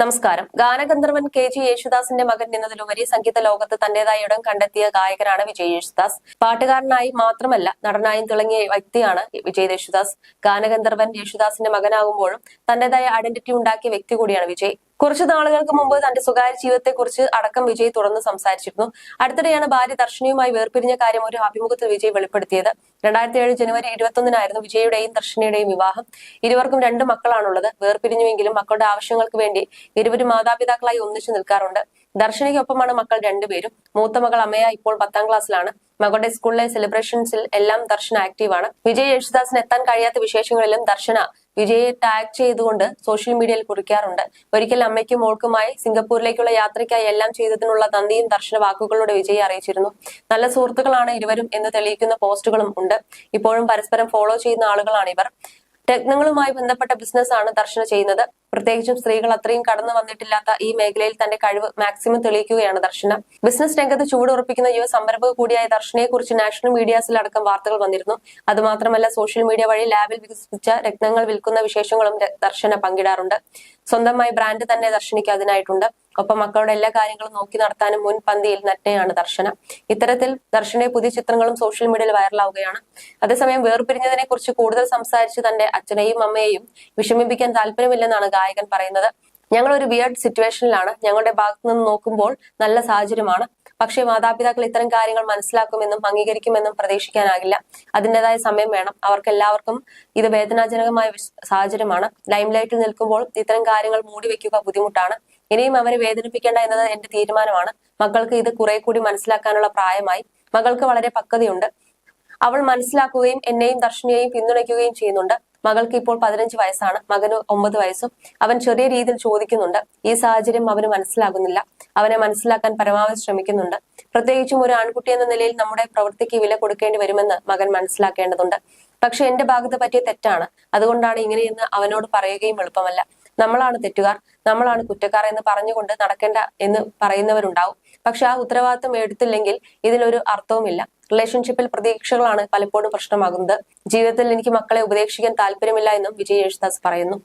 നമസ്കാരം. ഗാനഗന്ധർവൻ K G യേശുദാസിന്റെ മകൻ എന്നതിലുപരി സംഗീത ലോകത്ത് തന്റേതായ ഇടം കണ്ടെത്തിയ ഗായകനാണ് വിജയ് യേശുദാസ്. പാട്ടുകാരനായി മാത്രമല്ല നടനായും തിളങ്ങിയ വ്യക്തിയാണ് വിജയ് യേശുദാസ്. ഗാനഗന്ധർവൻ യേശുദാസിന്റെ മകനാകുമ്പോഴും തന്റേതായ ഐഡന്റിറ്റി ഉണ്ടാക്കിയ വ്യക്തി കൂടിയാണ് വിജയ്. കുറച്ചു നാളുകൾക്ക് മുമ്പ് തന്റെ സ്വകാര്യ ജീവിതത്തെക്കുറിച്ച് അടക്കം വിജയ് തുറന്ന് സംസാരിച്ചിരുന്നു. അടുത്തിടെയാണ് ഭാര്യ ദർശനയുമായി വേർപിരിഞ്ഞ കാര്യം ഒരു അഭിമുഖത്തിൽ വിജയ് വെളിപ്പെടുത്തിയത്. രണ്ടായിരത്തി ഏഴ് ജനുവരി ഇരുപത്തൊന്നിനായിരുന്നു വിജയുടെയും ദർശനയുടെയും വിവാഹം. ഇരുവർക്കും രണ്ട് മക്കളാണുള്ളത്. വേർപിരിഞ്ഞുവെങ്കിലും മക്കളുടെ ആവശ്യങ്ങൾക്ക് വേണ്ടി ഇരുവരും മാതാപിതാക്കളായി ഒന്നിച്ചു നിൽക്കാറുണ്ട്. ദർശനയ്ക്കൊപ്പമാണ് മക്കൾ രണ്ടുപേരും. മൂത്ത മകൾ അമ്മയ ഇപ്പോൾ പത്താം ക്ലാസ്സിലാണ്. മകളുടെ സ്കൂളിലെ സെലിബ്രേഷൻസിൽ എല്ലാം ദർശന ആക്റ്റീവാണ്. വിജയ് യേശുദാസിന് എത്താൻ കഴിയാത്ത വിശേഷങ്ങളിലും ദർശന വിജയെ ടാഗ് ചെയ്തുകൊണ്ട് സോഷ്യൽ മീഡിയയിൽ കുറിക്കാറുണ്ട്. ഒരിക്കൽ അമ്മയ്ക്കും മോൾക്കുമായി സിംഗപ്പൂരിലേക്കുള്ള യാത്രയ്ക്കായി എല്ലാം ചെയ്തതിനുള്ള നന്ദിയും ദർശന വാക്കുകളുടെ വിജയെ അറിയിച്ചിരുന്നു. നല്ല സുഹൃത്തുക്കളാണ് ഇരുവരും എന്ന് തെളിയിക്കുന്ന പോസ്റ്റുകളും ഉണ്ട്. ഇപ്പോഴും പരസ്പരം ഫോളോ ചെയ്യുന്ന ആളുകളാണ് ഇവർ രത്നങ്ങളുമായി ബന്ധപ്പെട്ട ബിസിനസ് ആണ് ദർശന ചെയ്യുന്നത്. പ്രത്യേകിച്ചും സ്ത്രീകൾ അത്രയും കടന്നു വന്നിട്ടില്ലാത്ത ഈ മേഖലയിൽ തന്റെ കഴിവ് മാക്സിമം തെളിയിക്കുകയാണ് ദർശന. ബിസിനസ് രംഗത്ത് ചൂടുറപ്പിക്കുന്ന യുവ സംരംഭക കൂടിയായ ദർശനയെ കുറിച്ച് നാഷണൽ മീഡിയാസിൽ അടക്കം വാർത്തകൾ വന്നിരുന്നു. അതുമാത്രമല്ല സോഷ്യൽ മീഡിയ വഴി ലാബിൽ വികസിപ്പിച്ച രത്നങ്ങൾ വിൽക്കുന്ന വിശേഷങ്ങളും ദർശന പങ്കിടാറുണ്ട്. സ്വന്തമായി ബ്രാൻഡ് തന്നെ ദർശനിക്ക് അതിനായിട്ടുണ്ട്. ഒപ്പം മക്കളുടെ എല്ലാ കാര്യങ്ങളും നോക്കി നടത്താനും മുൻപന്തിയിൽ നട്ടയാണ് ദർശന. ഇത്തരത്തിൽ ദർശന പുതിയ ചിത്രങ്ങളും സോഷ്യൽ മീഡിയയിൽ വൈറലാവുകയാണ് അതേസമയം വേർപിരിഞ്ഞതിനെ കുറിച്ച് കൂടുതൽ സംസാരിച്ച് തന്റെ അച്ഛനെയും അമ്മയെയും വിഷമിപ്പിക്കാൻ താല്പര്യമില്ലെന്നാണ് ഗായകൻ പറയുന്നത്. ഞങ്ങൾ ഒരു വിയർഡ് സിറ്റുവേഷനിലാണ് ഞങ്ങളുടെ ഭാഗത്തു നിന്ന് നോക്കുമ്പോൾ നല്ല സാഹചര്യമാണ്. പക്ഷേ മാതാപിതാക്കൾ ഇത്തരം കാര്യങ്ങൾ മനസ്സിലാക്കുമെന്നും അംഗീകരിക്കുമെന്നും പ്രതീക്ഷിക്കാനാകില്ല. അതിന്റെതായ സമയം വേണം. അവർക്ക് എല്ലാവർക്കും ഇത് വേദനാജനകമായ സാഹചര്യമാണ്. ലൈംലൈറ്റിൽ നിൽക്കുമ്പോൾ ഇത്തരം കാര്യങ്ങൾ മൂടി വെക്കുക ബുദ്ധിമുട്ടാണ്. ഇനിയും അവരെ വേദനിപ്പിക്കേണ്ട എന്നത് എന്റെ തീരുമാനമാണ്. മക്കൾക്ക് ഇത് കുറെ കൂടി മനസ്സിലാക്കാനുള്ള പ്രായമായി. മകൾക്ക് വളരെ പക്വതയുണ്ട്. അവൾ മനസ്സിലാക്കുകയും എന്നെയും ദർശനയെയും പിന്തുണയ്ക്കുകയും ചെയ്യുന്നുണ്ട്. മകൾക്ക് ഇപ്പോൾ പതിനഞ്ച് വയസ്സാണ്. മകന് ഒമ്പത് വയസ്സും. അവൻ ചെറിയ രീതിയിൽ ചോദിക്കുന്നുണ്ട്. ഈ സാഹചര്യം അവന് മനസ്സിലാകുന്നില്ല. അവനെ മനസ്സിലാക്കാൻ പരമാവധി ശ്രമിക്കുന്നുണ്ട്. പ്രത്യേകിച്ചും ഒരു ആൺകുട്ടി എന്ന നിലയിൽ നമ്മുടെ പ്രവൃത്തിക്ക് വില കൊടുക്കേണ്ടി വരുമെന്ന് മകൻ മനസ്സിലാക്കേണ്ടതുണ്ട്. പക്ഷെ എന്റെ ഭാഗത്ത് പറ്റിയ തെറ്റാണ്. അതുകൊണ്ടാണ് ഇങ്ങനെയെന്ന് അവനോട് പറയുകയും എളുപ്പമല്ല. നമ്മളാണ് തെറ്റുകാർ നമ്മളാണ് കുറ്റക്കാർ എന്ന് പറഞ്ഞുകൊണ്ട് നടക്കേണ്ട എന്ന് പറയുന്നവരുണ്ടാവും. പക്ഷെ ആ ഉത്തരവാദിത്വം എടുത്തില്ലെങ്കിൽ ഇതിലൊരു അർത്ഥവുമില്ല. റിലേഷൻഷിപ്പിൽ പ്രതീക്ഷകളാണ് പലപ്പോഴും പ്രശ്നമാകുന്നത്. ജീവിതത്തിൽ എനിക്ക് മക്കളെ ഉപദേശിക്കാൻ താല്പര്യമില്ല എന്നും വിജയ് യേശുദാസ് പറയുന്നു.